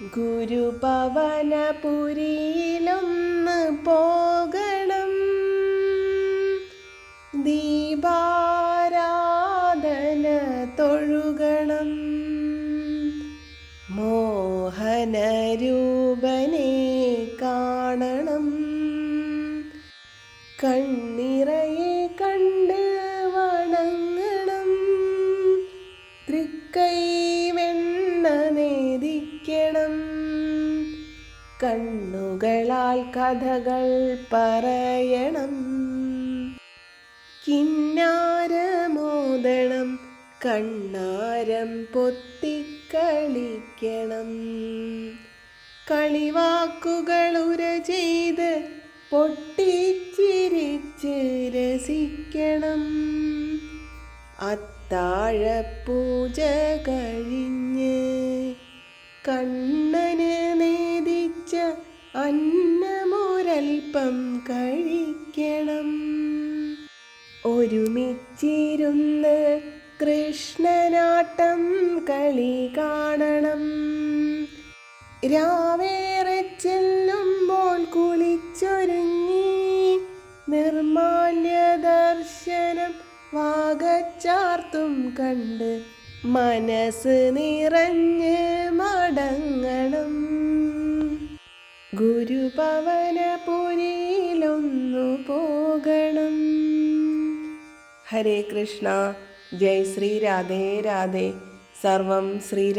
ഗുരുപവനപുരിയിലൊന്ന് പോകണം. ദീപാരാധന തൊഴുകണം. മോഹനരൂപനെ കാണണം. കണ്ണിറയെ കണ്ട് വണങ്ങണം. തൃക്കൈ നേദിക്കണം കണ്ണുകളാൽ കഥകൾ പറയണം. കിന്നാരമോദണം കണ്ണാരം പൊത്തിക്കളിക്കണം കളിവാക്കുകൾ ഉര ചെയ്ത് പൊട്ടിച്ചിരിച്ച് രസിക്കണം. അത്താഴപ്പൂജ കഴിഞ്ഞ് കണ്ണന് നേദിച്ച അന്നമൊരൽപ്പം കഴിക്കണം. ഒരുമിച്ചിരുന്ന് കൃഷ്ണനാട്ടം കളി കാണണം. രാവേറെ ചെല്ലുമ്പോൾ കുളിച്ചൊരുങ്ങി നിർമാല്യ ദർശനം വാഗച്ചാർത്തും കണ്ട് മനസ്സ് നിറഞ്ഞ് മടങ്ങണം ഗുരുപവനപുരിയിലൊന്നു പോകണം. ഹരേ കൃഷ്ണ. ജയ് ശ്രീ രാധേ രാധേ. സർവം ശ്രീ